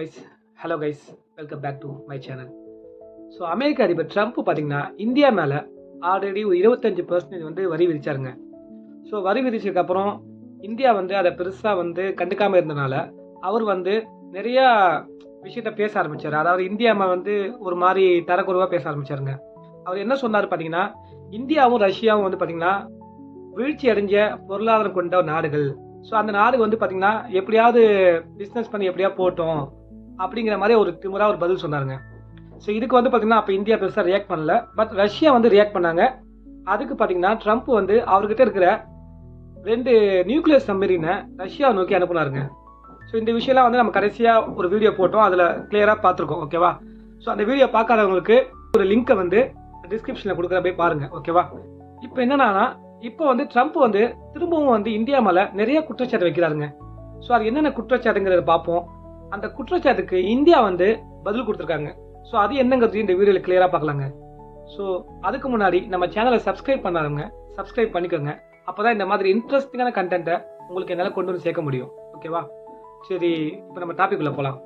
Guys hello guys welcome back to my channel so அமெரிக்க அதிபர் Trump பார்த்தீங்கன்னா India மேலே already ஒரு இருபத்தஞ்சு பர்சன்டேஜ் வந்து வரி விதிச்சாருங்க. ஸோ வரி விதிச்சதுக்கப்புறம் இந்தியா வந்து அதை பெருசாக வந்து கண்டுக்காமல் இருந்தனால அவர் வந்து நிறையா விஷயத்த பேச ஆரம்பிச்சார். அதாவது இந்தியா வந்து ஒரு மாதிரி தரக்குறைவாக பேச ஆரம்பிச்சாருங்க. அவர் என்ன சொன்னார் பார்த்தீங்கன்னா இந்தியாவும் ரஷ்யாவும் வந்து பார்த்தீங்கன்னா வீழ்ச்சி அடைஞ்ச பொருளாதாரம் கொண்ட நாடுகள். ஸோ அந்த நாடு வந்து பார்த்தீங்கன்னா எப்படியாவது பிஸ்னஸ் பண்ணி எப்படியா போட்டோம் அப்படிங்கிற மாதிரி ஒரு திமுறாக ஒரு பதில் சொன்னாருங்க. ஸோ இதுக்கு வந்து பார்த்தீங்கன்னா அப்போ இந்தியா பெருசாக ரியாக்ட் பண்ணல. பட் ரஷ்யா வந்து ரியாக்ட் பண்ணாங்க. அதுக்கு பார்த்தீங்கன்னா ட்ரம்ப் வந்து அவர்கிட்ட இருக்கிற ரெண்டு நியூக்ளியர் சம்மரினை ரஷ்யா நோக்கி அனுப்புனாருங்க. ஸோ இந்த விஷயம்லாம் வந்து நம்ம கடைசியாக ஒரு வீடியோ போட்டோம். அதில் கிளியராக பார்த்துருக்கோம் ஓகேவா ஸோ அந்த வீடியோ பார்க்காதவங்களுக்கு ஒரு லிங்க்கை வந்து டிஸ்கிரிப்ஷனில் கொடுக்குற போய் பாருங்கள் ஓகேவா இப்போ என்னன்னா இப்போ வந்து ட்ரம்ப் வந்து திரும்பவும் வந்து இந்தியா மேலே நிறைய குற்றச்சாட்டு வைக்கிறாருங்க. ஸோ அது என்னென்ன குற்றச்சாட்டுங்கிறத பார்ப்போம். அந்த குற்றச்சாட்டுக்கு இந்தியா வந்து பதில் கொடுத்துருக்காங்க. ஸோ அது என்னங்கிறது இந்த வீடியோவில் கிளியராக பார்க்கலாங்க. ஸோ அதுக்கு முன்னாடி நம்ம சேனலை சப்ஸ்கிரைப் பண்ணாதவங்க சப்ஸ்கிரைப் பண்ணிக்கோங்க. அப்போ தான் இந்த மாதிரி இன்ட்ரெஸ்டிங்கான கண்டென்ட்டை உங்களுக்கு என்னால் கொண்டு வந்து சேர்க்க முடியும். ஓகேவா சரி இப்போ நம்ம டாபிக் உள்ள போகலாம்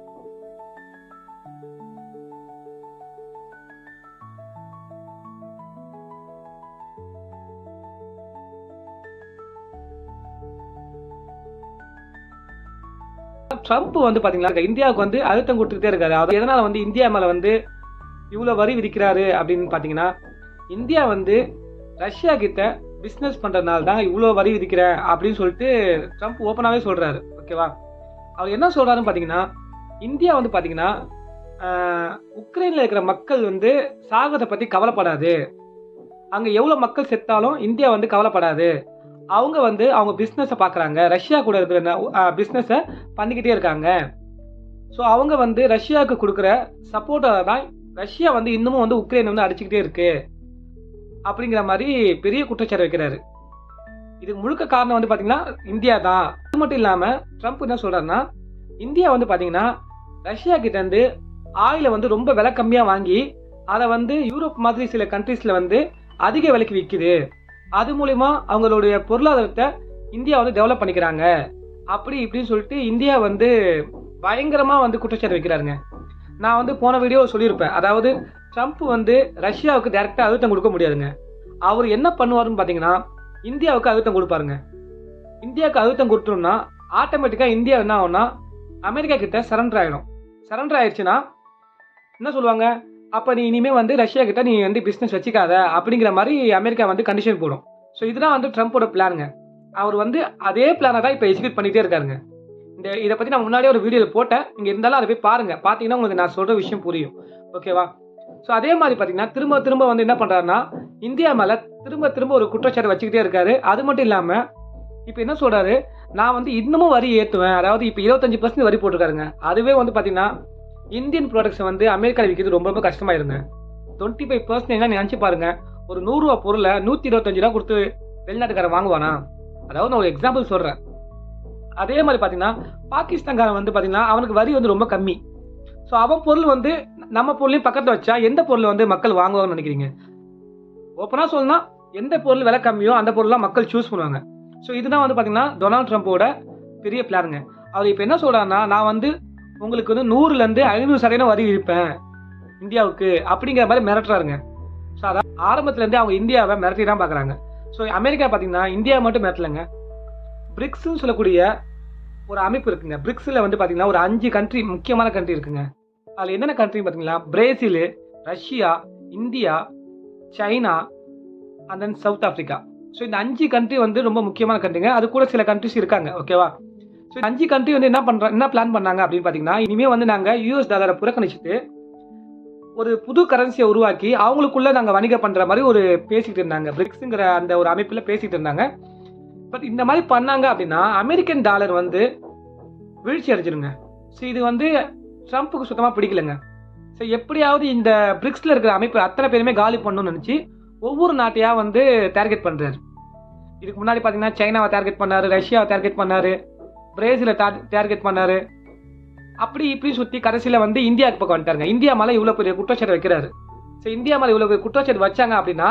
ட்ரம்ப் வந்து பாத்தீங்களா இந்தியாவுக்கு வந்து அழுத்தம் கொடுத்துட்டே இருக்காரு. அது எதனால வந்து இந்தியா மேல வந்து இவ்வளவு வரி விதிக்கிறாரு அப்படின்னு பாத்தீங்கன்னா இந்தியா வந்து ரஷ்யா கிட்ட பிஸ்னஸ் பண்றதுனால தான் இவ்வளோ வரி விதிக்கிறேன் அப்படின்னு சொல்லிட்டு ட்ரம்ப் ஓப்பனாகவே சொல்றாரு. ஓகேவா அவர் என்ன சொல்றாருன்னு பாத்தீங்கன்னா இந்தியா வந்து பாத்தீங்கன்னா உக்ரைனில் உக்ரைன்ல இருக்கிற மக்கள் வந்து சாகத்தை பத்தி கவலைப்படாது. அங்க எவ்வளவு மக்கள் செத்தாலும் இந்தியா வந்து கவலைப்படாது. அவங்க வந்து அவங்க பிஸ்னஸை பார்க்குறாங்க ரஷ்யா கூட இருக்கிற பிஸ்னஸை பண்ணிக்கிட்டே இருக்காங்க. ஸோ அவங்க வந்து ரஷ்யாவுக்கு கொடுக்குற சப்போர்ட்டை தான் ரஷ்யா வந்து இன்னமும் வந்து உக்ரைன் வந்து அடிச்சுக்கிட்டே இருக்கு. அப்படிங்கிற மாதிரி பெரிய குற்றச்சாட்டு வைக்கிறாரு. இதுக்கு முழுக்க காரணம் வந்து பார்த்தீங்கன்னா இந்தியா தான். அது மட்டும் இல்லாமல் ட்ரம்ப் என்ன சொல்கிறாருன்னா இந்தியா வந்து பார்த்தீங்கன்னா ரஷ்யா கிட்டேருந்து ஆயிலை வந்து ரொம்ப விலை கம்மியாக வாங்கி அதை வந்து யூரோப் மாதிரி சில கண்ட்ரீஸில் வந்து அதிக விலைக்கு விற்கிது அது மூலிமா அவங்களுடைய பொருளாதாரத்தை இந்தியா வந்து டெவலப் பண்ணிக்கிறாங்க. அப்படி இப்படின்னு சொல்லிட்டு இந்தியா வந்து பயங்கரமாக வந்து குற்றச்சாட்டு வைக்கிறாருங்க. நான் வந்து போன வீடியோ சொல்லியிருப்பேன். அதாவது ட்ரம்ப் வந்து ரஷ்யாவுக்கு டைரெக்டாக அழுத்தம் கொடுக்க முடியாதுங்க. அவர் என்ன பண்ணுவாருன்னு பார்த்தீங்கன்னா இந்தியாவுக்கு அழுத்தம் கொடுப்பாருங்க. இந்தியாவுக்கு அழுத்தம் கொடுத்தோம்னா ஆட்டோமேட்டிக்காக இந்தியா என்ன ஆகும்னா அமெரிக்கா கிட்ட சரண்டர் ஆகிடும் சரண்டர் ஆயிடுச்சுன்னா என்ன சொல்லுவாங்க? அப்போ நீ இனிமேல் வந்து ரஷ்யா கிட்ட நீ வந்து பிஸ்னஸ் வச்சுக்காத அப்படிங்கிற மாதிரி அமெரிக்கா வந்து கண்டிஷன் போடும். ஸோ இதுதான் வந்து ட்ரம்ப்போட பிளானுங்க அவர் வந்து அதே பிளானை தான் இப்போ எக்ஸிக்யூட் பண்ணிகிட்டே இருக்காருங்க. இந்த இதை பற்றி நான் முன்னாடியே ஒரு வீடியோவில் போட்டேன். நீங்கள் இருந்தாலும் அதை போய் பாருங்கள் பார்த்தீங்கன்னா உங்களுக்கு நான் சொல்கிற விஷயம் புரியும். ஓகேவா ஸோ அதே மாதிரி பார்த்தீங்கன்னா திரும்ப திரும்ப வந்து என்ன பண்ணுறாருன்னா இந்தியா மேலே திரும்ப திரும்ப ஒரு குற்றச்சாட்டு வச்சுக்கிட்டே இருக்காரு. அது மட்டும் இல்லாமல் இப்போ என்ன சொல்கிறாரு நான் வந்து இன்னமும் வரி ஏற்றுவேன் அதாவது இப்போ இருபத்தஞ்சு பர்சன்ட் வரி போட்டிருக்காருங்க. அதுவே வந்து பார்த்தீங்கன்னா இந்தியன் ப்ராடக்ட்ஸை வந்து அமெரிக்காவில் விற்கிறது ரொம்ப ரொம்ப கஷ்டமாயிருங்க டுவெண்ட்டி ஃபைவ் பர்சன்டேஜ்லாம் நினச்சி பாருங்க. ஒரு நூறுரூவா பொருளை நூற்றி இருபத்தஞ்சு ரூபா கொடுத்து வெளிநாட்டுக்காரன் வாங்குவானா? அதாவது நான் ஒரு எக்ஸாம்பிள் சொல்கிறேன் அதே மாதிரி பார்த்தீங்கன்னா பாகிஸ்தான்காரன் வந்து பார்த்தீங்கன்னா அவனுக்கு வரி வந்து ரொம்ப கம்மி. ஸோ அவன் பொருள் வந்து நம்ம பொருளையும் பக்கத்தில் வச்சா எந்த பொருள் வந்து மக்கள் வாங்குவாங்கன்னு நினைக்கிறீங்க? ஓப்பனாக சொல்லணும்னா எந்த பொருள் விலை கம்மியோ அந்த பொருள்லாம் மக்கள் சூஸ் பண்ணுவாங்க. ஸோ இதுதான் வந்து பார்த்தீங்கன்னா டொனால்ட் ட்ரம்ப்போட பெரிய பிளானுங்க அவர் இப்போ என்ன சொல்கிறாருன்னா நான் வந்து உங்களுக்கு வந்து நூறுலேருந்து ஐநூறு சதவீதம் வரி இருப்பேன். இந்தியாவுக்கு அப்படிங்கிற மாதிரி மிரட்டுறாருங்க. ஸோ அதான் ஆரம்பத்துலேருந்து அவங்க இந்தியாவை மிரட்டி தான் பார்க்குறாங்க. ஸோ அமெரிக்கா பார்த்தீங்கன்னா இந்தியா மட்டும் மிரட்டலைங்க. பிரிக்ஸ்ன்னு சொல்லக்கூடிய ஒரு அமைப்பு இருக்குங்க. பிரிக்ஸில் வந்து பார்த்தீங்கன்னா ஒரு அஞ்சு கண்ட்ரி முக்கியமான கண்ட்ரி இருக்குங்க. அதில் என்னென்ன கண்ட்ரி பார்த்தீங்கன்னா Brazil Russia India China and then South Africa so இந்த அஞ்சு கண்ட்ரி வந்து ரொம்ப முக்கியமான கண்ட்ரிங்க அது கூட சில கண்ட்ரிஸ் இருக்காங்க. ஓகேவா ஸோ அஞ்சு கண்ட்ரி வந்து என்ன பண்ணுறாங்க என்ன பிளான் பண்ணாங்க அப்படின்னு பார்த்தீங்கன்னா இனிமேல் வந்து நாங்கள் யூஎஸ் டாலரை புறக்கணிச்சிட்டு ஒரு புது கரன்சியை உருவாக்கி அவங்களுக்குள்ளே நாங்கள் வணிகம் பண்ணுற மாதிரி ஒரு பேசிகிட்டு இருந்தாங்க. பிரிக்ஸுங்கிற அந்த ஒரு அமைப்பில் பேசிகிட்டு இருந்தாங்க. பட் இந்த மாதிரி பண்ணாங்க அப்படின்னா அமெரிக்கன் டாலர் வந்து வீழ்ச்சி அடைஞ்சிருங்க. ஸோ இது வந்து ட்ரம்ப்புக்கு சுத்தமாக பிடிக்கலங்க. ஸோ எப்படியாவது இந்த பிரிக்ஸில் இருக்கிற அமைப்பு அத்தனை பேருமே காலி பண்ணணும்னு நினச்சி ஒவ்வொரு நாட்டையாக வந்து டார்கெட் பண்ணுறாரு இதுக்கு முன்னாடி பார்த்தீங்கன்னா சைனாவை டார்கெட் பண்ணார் ரஷ்யாவை டார்கெட் பண்ணார். பிரேசிலை டார்கெட் பண்ணாரு. அப்படி இப்படி சுற்றி கடைசியில் வந்து இந்தியாவுக்கு பக்கம் வந்துட்டாருங்க. இந்தியா மேலே இவ்வளோ பெரிய குற்றச்சாட்டு வைக்கிறாரு. ஸோ இந்தியா மேலே இவ்வளோ பெரிய குற்றச்சாட்டு வச்சாங்க அப்படின்னா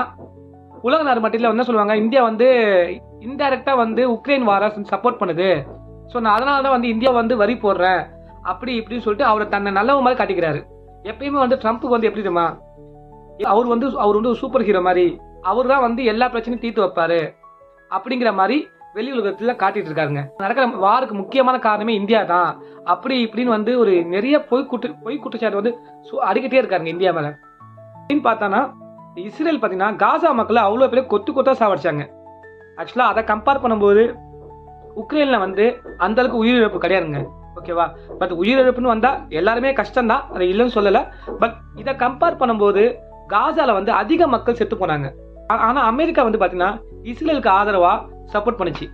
உலக நாடு மட்டில் என்ன சொல்லுவாங்க? இந்தியா வந்து இன்டைரக்டாக வந்து உக்ரைன் வார சப்போர்ட் பண்ணுது. ஸோ நான் அதனால தான் வந்து இந்தியா வந்து வரி போடுறேன். அப்படி இப்படின்னு சொல்லிட்டு அவரை தன்னை நல்லவ மாதிரி காட்டிக்கிறாரு. எப்பயுமே வந்து ட்ரம்ப்புக்கு வந்து எப்படி தெரியுமா? அவர் வந்து அவர் வந்து ஒரு சூப்பர் ஹீரோ மாதிரி. அவர் தான் வந்து எல்லா பிரச்சனையும் தீர்த்து வைப்பாரு. அப்படிங்கிற மாதிரி வெளி உலகத்துல காட்டிட்டு இருக்காருங்க. நடக்கிற வாருக்கு முக்கியமான காரணமே இந்தியா தான். அப்படி இப்படின்னு வந்து ஒரு நிறைய பொய் குட்டு பொய் குற்றச்சாட்டு வந்து சு- அடிக்கிட்டே இருக்காருங்க இந்தியா மேல. அப்படின்னு பார்த்தோன்னா இஸ்ரேல் பார்த்தீங்கன்னா காசா மக்களை அவ்வளோ பேர் கொத்து கொத்தா சாவடிச்சாங்க. ஆக்சுவலாக அதை கம்பேர் பண்ணும்போது உக்ரைனில் வந்து அந்த அளவுக்கு உயிரிழப்பு கிடையாதுங்க. ஓகேவா? பட் உயிரிழப்புன்னு வந்தால் எல்லாருமே கஷ்டம்தான். அதை இல்லைன்னு சொல்லலை. பட் இதை கம்பேர் பண்ணும்போது காசாவில் வந்து அதிக மக்கள் செத்து போனாங்க. ஆனால் அமெரிக்கா வந்து பார்த்தீங்கன்னா இஸ்ரேலுக்கு ஆதரவாக சப்போர்ட் பண்ணுச்சு.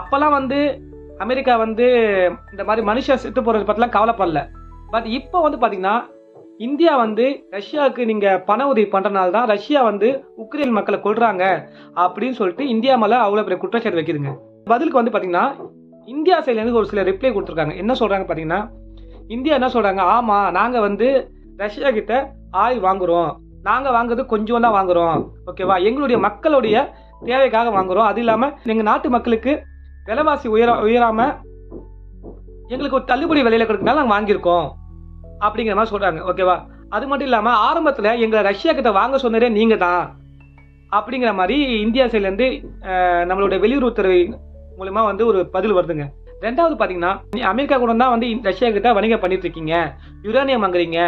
அப்போல்லாம் வந்து அமெரிக்கா வந்து இந்த மாதிரி மனுஷன் செத்து போகிறது பற்றிலாம் கவலைப்படல. பட் இப்போ வந்து பார்த்தீங்கன்னா இந்தியா வந்து ரஷ்யாவுக்கு நீங்கள் பண உதவி பண்ணுறனால தான் ரஷ்யா வந்து உக்ரைன் மக்களை கொள்கிறாங்க அப்படின்னு சொல்லிட்டு இந்தியா மேலே அவ்வளோ பெரிய குற்றச்சாட்டு வைக்குதுங்க. பதிலுக்கு வந்து பார்த்தீங்கன்னா இந்தியா சைட்லேருந்து ஒரு சில ரிப்ளை கொடுத்துருக்காங்க. என்ன சொல்கிறாங்க பார்த்தீங்கன்னா இந்தியா என்ன சொல்கிறாங்க ஆமாம் நாங்கள் வந்து ரஷ்யா கிட்ட ஆயில் வாங்குகிறோம் நாங்கள் வாங்குறது கொஞ்சம் தான் வாங்குறோம். ஓகேவா? எங்களுடைய மக்களுடைய தேவைக்காக வாங்குறோம். அது இல்லாமல் எங்கள் நாட்டு மக்களுக்கு விலைவாசி உயர உயராமல் எங்களுக்கு ஒரு தள்ளுபடி விலையில கொடுக்கனால நாங்கள் வாங்கியிருக்கோம். அப்படிங்கிற மாதிரி சொல்கிறாங்க ஓகேவா? அது மட்டும் இல்லாமல் ஆரம்பத்தில் எங்களை ரஷ்யா கிட்ட வாங்க சொன்னதே நீங்கள் தான். அப்படிங்கிற மாதிரி இந்தியா சைட்லேருந்து நம்மளுடைய வெளியுறவுத்துறை மூலமாக வந்து ஒரு பதில் வருதுங்க. ரெண்டாவது பார்த்தீங்கன்னா நீ அமெரிக்கா கூட தான் வந்து ரஷ்யா கிட்ட வணிகம் பண்ணிட்டு இருக்கீங்க. யுரேனியம் வாங்குறீங்க.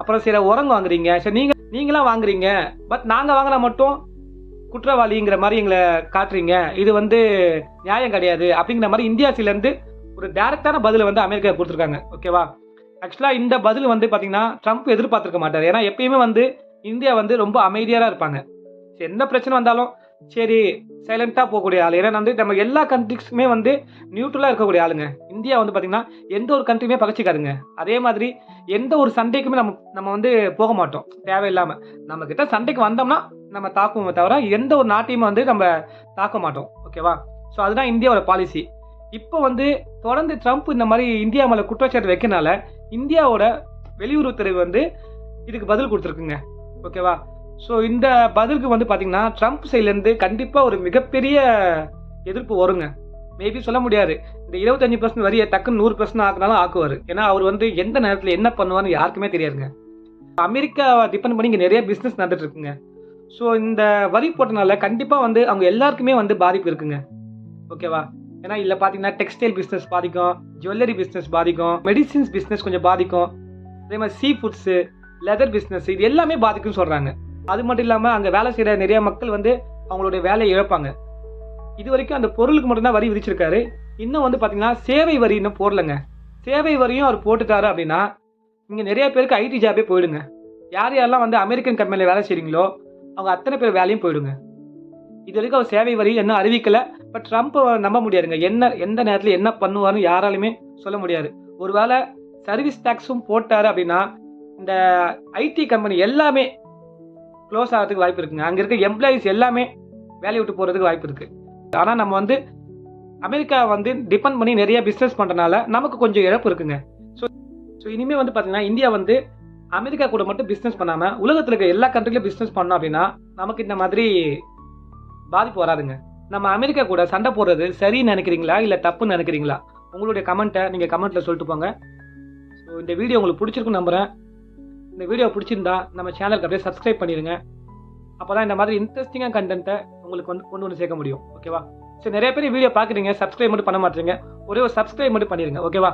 அப்புறம் சில உரங்க வாங்குறீங்க. சரி நீங்க நீங்களாம் வாங்குறீங்க? பட் நாங்கள் வாங்கினா மட்டும் குற்றவாளிங்கிற மாதிரி எங்களை காட்டுறீங்க. இது வந்து நியாயம் கிடையாது. அப்படிங்கிற மாதிரி இந்தியா சிலேருந்து ஒரு டேரக்டான பதிலை வந்து அமெரிக்கா கொடுத்துருக்காங்க. ஓகேவா ஆக்சுவலாக இந்த பதில் வந்து பார்த்தீங்கன்னா ட்ரம்ப் எதிர்பார்த்துருக்க மாட்டார். ஏன்னா எப்பயுமே வந்து இந்தியா வந்து ரொம்ப அமைதியாக இருப்பாங்க. சரி, பிரச்சனை வந்தாலும் சரி சைலண்ட்டாக போகக்கூடிய ஆள். ஏன்னா வந்து நம்ம எல்லா கண்ட்ரிஸுமே வந்து நியூட்ரலாக இருக்கக்கூடிய ஆளுங்க. இந்தியா வந்து பார்த்திங்கன்னா எந்த ஒரு கண்ட்ரியுமே பகச்சிக்காதுங்க. அதே மாதிரி எந்த ஒரு சண்டைக்குமே நம்ம நம்ம வந்து போக மாட்டோம். தேவையில்லாமல் நம்மக்கிட்ட சண்டைக்கு வந்தோம்னா நம்ம தாக்குவோமே தவிர எந்த ஒரு நாட்டையுமே வந்து நம்ம தாக்க மாட்டோம். ஓகேவா ஸோ அதுதான் இந்தியாவோட பாலிசி இப்போ வந்து தொடர்ந்து ட்ரம்ப் இந்த மாதிரி இந்தியா மேலே குற்றச்சாட்டு வைக்கனால இந்தியாவோட வெளியுறவுத்துறை வந்து இதுக்கு பதில் கொடுத்துருக்குங்க. ஓகேவா ஸோ இந்த பதிலுக்கு வந்து பார்த்தீங்கன்னா ட்ரம்ப் சைட்லேருந்து கண்டிப்பாக ஒரு மிகப்பெரிய எதிர்ப்பு வருங்க. மேபி சொல்ல முடியாது. இந்த இருபத்தஞ்சு பர்சன்ட் வரியை டக்குன்னு நூறு பர்சன்ட் ஆக்குனாலும் ஆக்குவார். ஏன்னா அவர் வந்து எந்த நேரத்தில் என்ன பண்ணுவார்னு யாருக்குமே தெரியாதுங்க. அமெரிக்காவை டிபெண்ட் பண்ணி இங்கே நிறைய பிஸ்னஸ் நடந்துட்டு இருக்குங்க. ஸோ இந்த வரி போட்டனால கண்டிப்பாக வந்து அவங்க எல்லாருக்குமே வந்து பாதிப்பு இருக்குங்க. ஓகேவா ஏன்னா இல்லை பார்த்தீங்கன்னா டெக்ஸ்டைல் பிஸ்னஸ் பாதிக்கும் ஜுவல்லரி பிஸ்னஸ் பாதிக்கும் மெடிசின்ஸ் பிஸ்னஸ் கொஞ்சம் பாதிக்கும். அதே மாதிரி சீ ஃபுட்ஸு லெதர் பிஸ்னஸ் இது எல்லாமே பாதிக்கும்னு சொல்கிறாங்க அது மட்டும் இல்லாமல் அங்கே வேலை செய்கிற நிறைய மக்கள் வந்து அவங்களுடைய வேலையை இழப்பாங்க. இது வரைக்கும் அந்த பொருளுக்கு மட்டும்தான் வரி விதிச்சிருக்காரு. இன்னும் வந்து பார்த்தீங்கன்னா சேவை வரி இன்னும் போடலைங்க. சேவை வரியும் அவர் போட்டுட்டாரு அப்படின்னா இங்கே நிறைய பேருக்கு ஐடி ஜாபே போயிடுங்க. யார் யாரெல்லாம் வந்து அமெரிக்கன் கம்பெனியில் வேலை செய்கிறீங்களோ அவங்க அத்தனை பேர் வேலையும் போயிடுங்க. இது வரைக்கும் அவர் சேவை வரி இன்னும் அறிவிக்கலை. பட் ட்ரம்ப் நம்ப முடியாதுங்க. என்ன எந்த நேரத்தில் என்ன பண்ணுவார்னு யாராலுமே சொல்ல முடியாது. ஒருவேளை சர்வீஸ் டேக்ஸும் போட்டார் அப்படின்னா இந்த ஐடி கம்பெனி எல்லாமே க்ளோஸ் ஆகிறதுக்கு வாய்ப்பு இருக்குங்க. அங்கே இருக்க எம்ப்ளாயிஸ் எல்லாமே வேலையை விட்டு போகிறதுக்கு வாய்ப்பு இருக்குது ஆனால் நம்ம வந்து அமெரிக்கா வந்து டிபெண்ட் பண்ணி நிறைய பிஸ்னஸ் பண்ணுறனால நமக்கு கொஞ்சம் இழப்பு இருக்குங்க. ஸோ ஸோ இனிமேல் வந்து பார்த்தீங்கன்னா இந்தியா வந்து அமெரிக்கா கூட மட்டும் பிஸ்னஸ் பண்ணாமல் உலகத்தில் இருக்க எல்லா கண்ட்ரிலையும் பிஸ்னஸ் பண்ணோம் அப்படின்னா நமக்கு இந்த மாதிரி பாதிப்பு வராதுங்க. நம்ம அமெரிக்கா கூட சண்டை போடுறது சரின்னு நினைக்கிறீங்களா? இல்லை தப்புன்னு நினைக்கிறீங்களா? உங்களுடைய கமெண்ட்டை நீங்கள் கமெண்ட்டில் சொல்லிட்டு போங்க. ஸோ இந்த வீடியோ உங்களுக்கு பிடிச்சிருக்குன்னு நம்புகிறேன் இந்த வீடியோ பிடிச்சிருந்தா நம்ம சேனலுக்கு அப்படியே சப்ஸ்கிரைப் பண்ணிடுங்க அப்போ தான் இந்த மாதிரி இன்ட்ரெஸ்டிங்காக கண்டென்ட்டை உங்களுக்கு வந்து கொண்டு வந்து சேர்க்க முடியும். ஓகேவா சரி நிறைய பேர் வீடியோ பார்க்குறீங்க சப்ஸ்கிரைப் மட்டும் பண்ண மாட்டீங்க. ஒரே ஒரு சப்ஸ்கிரைப் மட்டும் பண்ணிடுங்க ஓகேவா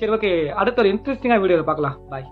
சரி ஓகே அடுத்த ஒரு இன்ட்ரெஸ்டிங்காக வீடியோவில் பார்க்கலாம். பாய்